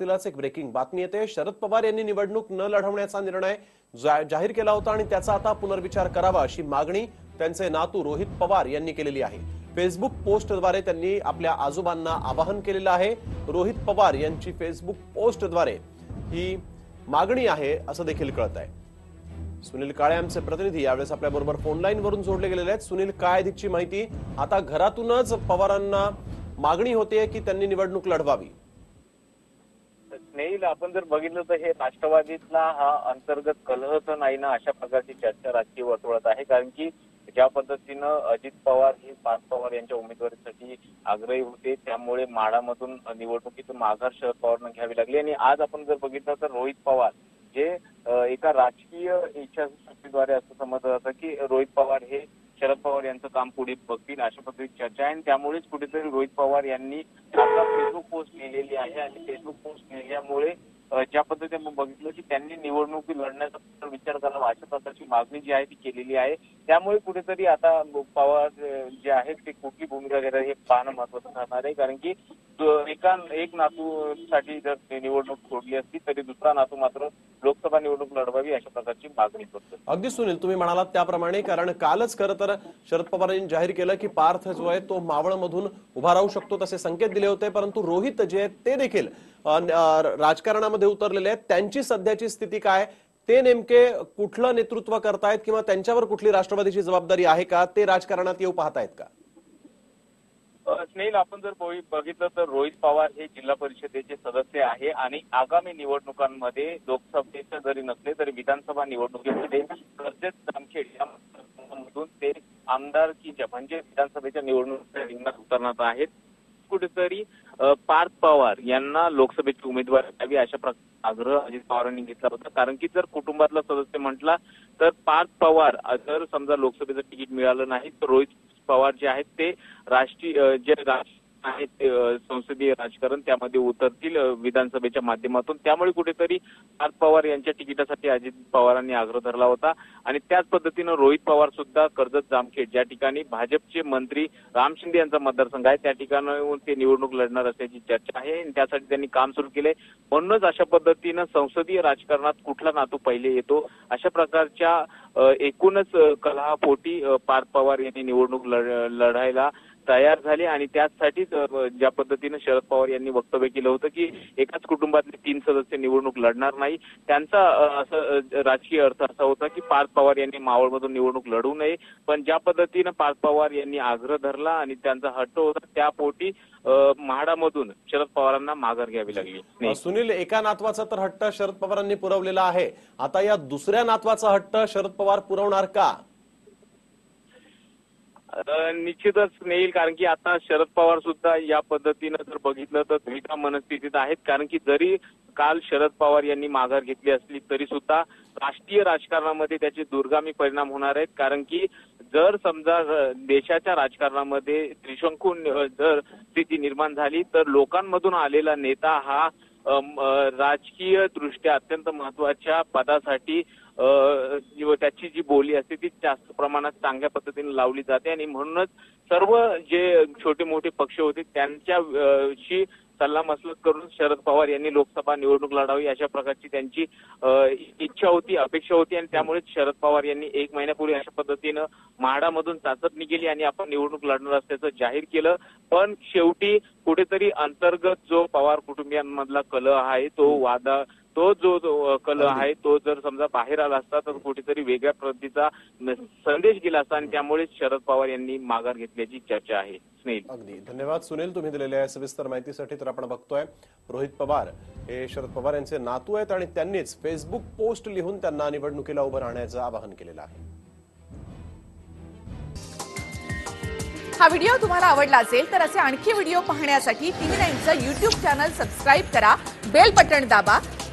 तिलाच एक ब्रेकिंग बातमी येते. शरद पवार यांनी निवडणूक न लढवण्याचा निर्णय जाहीर केला होता आणि त्याचा आता पुनर्विचार करावा अशी मागणी त्यांचे नातू रोहित पवार यांनी केलेली आहे. फेसबुक पोस्टद्वारे त्यांनी आपल्या आजोबांना आवाहन केलेलं आहे. रोहित पवार यांची फेसबुक पोस्टद्वारे ही मागणी आहे असं देखील कळत आहे. सुनील काळे आमचे प्रतिनिधी यावेळेस आपल्या बरोबर फोन वरून जोडले गेलेले आहेत. सुनील काय अधिकची माहिती? आता घरातूनच पवारांना मागणी होते की त्यांनी निवडणूक लढवावी. नेईल आपण जर बघितलं तर हे राष्ट्रवादीतला हा अंतर्गत कलह तर नाही ना अशा प्रकारची चर्चा राजकीय वर्तुळात आहे. कारण की ज्या पद्धतीनं अजित पवार हे पार्थ पवार यांच्या उमेदवारीसाठी आग्रही होते त्यामुळे माडामधून निवडणुकीतून माघार शरद पवारांना घ्यावी लागली. आणि आज आपण जर बघितलं तर रोहित पवार जे एका राजकीय इच्छाशक्तीद्वारे असं समजलं जातं की रोहित पवार हे शरद पवार यांचं काम पुढे बघतील अशा पद्धतीची चर्चा आहे. आणि त्यामुळेच कुठेतरी रोहित पवार यांनी आपला फेसबुक पोस्ट लिहिलेली आहे आणि फेसबुक ज्या पद्धतीने आपण बघितलं की त्यांनी निवडणुकी लढण्याचा विचार करावा अशा प्रकारची मागणी जी आहे ती केलेली आहे. त्यामुळे कुठेतरी आता पवार जे आहेत ते कुठली भूमिका घेतात हे पाहणं महत्वाचं ठरणार आहे. कारण की एका एक नातूसाठी जर निवडणूक सोडली असती तरी दुसरा नातू मात्र लोकसभा निवडणूक लढवावी अशा प्रकारची मागणी करतो अगदी सुनील तुम्ही म्हणालात त्याप्रमाणे कारण कालच खरं तर शरद पवारांनी जाहीर केलं की पार्थ जो आहे तो मावळमधून उभा राहू शकतो तसे संकेत दिले होते परंतु रोहित जे आहेत ते देखील राजकारणामध्ये उतरलेले आहेत. त्यांची सध्याची स्थिती काय ते नेमके कुठलं नेतृत्व करतायत किंवा त्यांच्यावर कुठली राष्ट्रवादीची जबाबदारी आहे का? ते राजकारणात येऊ पाहतायत का? अ, आपण जर बघितलं तर रोहित पवार हे जिल्हा परिषदेचे सदस्य आहे आणि आगामी निवडणुकांमध्ये लोकसभेच्या जरी नसले तरी विधानसभा निवडणुकीमध्ये कर्जत जामखेड या ते आमदारकीच्या म्हणजे विधानसभेच्या निवडणुकीच्या रिंगणात उतरणार आहेत. कुठेतरी पार्थ पवार यांना लोकसभेची उमेदवारी द्यावी अशा प्रकारे आग्रह अजित पवारांनी घेतला होता. कारण की जर कुटुंबातला सदस्य म्हटला तर पार्थ पवार जर समजा लोकसभेचं तिकीट मिळालं नाही तर रोहित पवार जे आहेत ते राष्ट्रीय जे राष्ट्रीय आहेत संसदीय राजकारण त्यामध्ये उतरतील विधानसभेच्या माध्यमातून. त्यामुळे कुठेतरी पार्थ पवार यांच्या तिकिटासाठी अजित पवारांनी आग्रह धरला होता. आणि त्याच पद्धतीनं रोहित पवार सुद्धा कर्जत जामखेड ज्या ठिकाणी भाजपचे मंत्री राम शिंदे यांचा मतदारसंघ आहे त्या ठिकाणाहून ते निवडणूक लढणार असल्याची चर्चा आहे. आणि त्यासाठी त्यांनी काम सुरू केलंय. म्हणूनच अशा पद्धतीनं संसदीय राजकारणात कुठला नातू पहिले येतो? अशा प्रकारच्या एकूणच अ, कलहापोटी पार्थ पवार यांनी निवडणूक लढ- लढायला तयार झाले आणि त्याचसाठीच ज्या पद्धतीनं शरद पवार यांनी वक्तव्य केलं होतं की एकाच कुटुंबातले तीन सदस्य निवडणूक लढणार नाही. त्यांचा असं राजकीय अर्थ असा होता की पार्थ पवार यांनी मावळमधून निवडणूक लढू नये. पण ज्या पद्धतीनं पार्थ पवार यांनी आग्रह धरला आणि त्यांचा हट्ट होता त्यापोटी अ, म्हाडामधून शरद पवारांना माघार घ्यावी लागली. सुनील एका नातवाचा तर हट्ट शरद पवारांनी पुरवलेला आहे. आता या दुसऱ्या नातवाचा हट्ट शरद पवार पुरवणार का? निश्चितच नेईल कारण की आता शरद पवार सुद्धा या पद्धतीनं जर बघितलं तर द्विधा मनस्थितीत आहेत. कारण की जरी काल शरद पवार यांनी माघार घेतली असली तरी सुद्धा राष्ट्रीय राजकारणामध्ये त्याचे दुर्गामी परिणाम होणार आहेत. कारण की जर समजा देशाच्या राजकारणामध्ये त्रिशंकू जर स्थिती निर्माण झाली तर लोकांमधून आलेला नेता हा राजकीय दृष्ट्या अत्यंत महत्त्वाच्या पदासाठी त्याची जी बोली असते ती जास्त प्रमाणात चांगल्या पद्धतीने लावली जाते आणि म्हणूनच सर्व जे छोटे मोठे पक्ष होते त्यांच्याशी सल्लामसलत करून शरद पवार यांनी लोकसभा निवडणूक लढावी अशा प्रकारची त्यांची इच्छा होती अपेक्षा होती आणि त्यामुळेच शरद पवार यांनी एक महिन्यापूर्वी अशा पद्धतीनं म्हाडामधून चाचपणी केली आणि आपण निवडणूक लढणार असल्याचं जाहीर केलं. पण शेवटी कुठेतरी अंतर्गत जो पवार कुटुंबियांमधला कलह आहे तो वादा तो जो जो कलह आहे तो जर समजा बाहेर आला असता तर कुठेतरी वेगळ्या पद्धतीचा संदेश गेला असता आणि त्यामुळेच शरद पवार यांनी माघार घेतल्याची चर्चा आहे. स्नेहिल. अगदी. धन्यवाद सुनील. तुम्ही दिलेल्या या सविस्तर माहितीसाठी तर आपण बघतोय रोहित पवार हे शरद पवार यांचे नातू आहेत आणि त्यांनीच फेसबुक पोस्ट लिहून त्यांना निवडणुकीला उभं राहण्याचं आवाहन केलेलं आहे. हा व्हिडिओ तुम्हाला आवडला असेल तर असे आणखी व्हिडिओ पाहण्यासाठी टीव्ही नाईनचं युट्यूब चॅनल सबस्क्राईब करा बेल बटण दाबा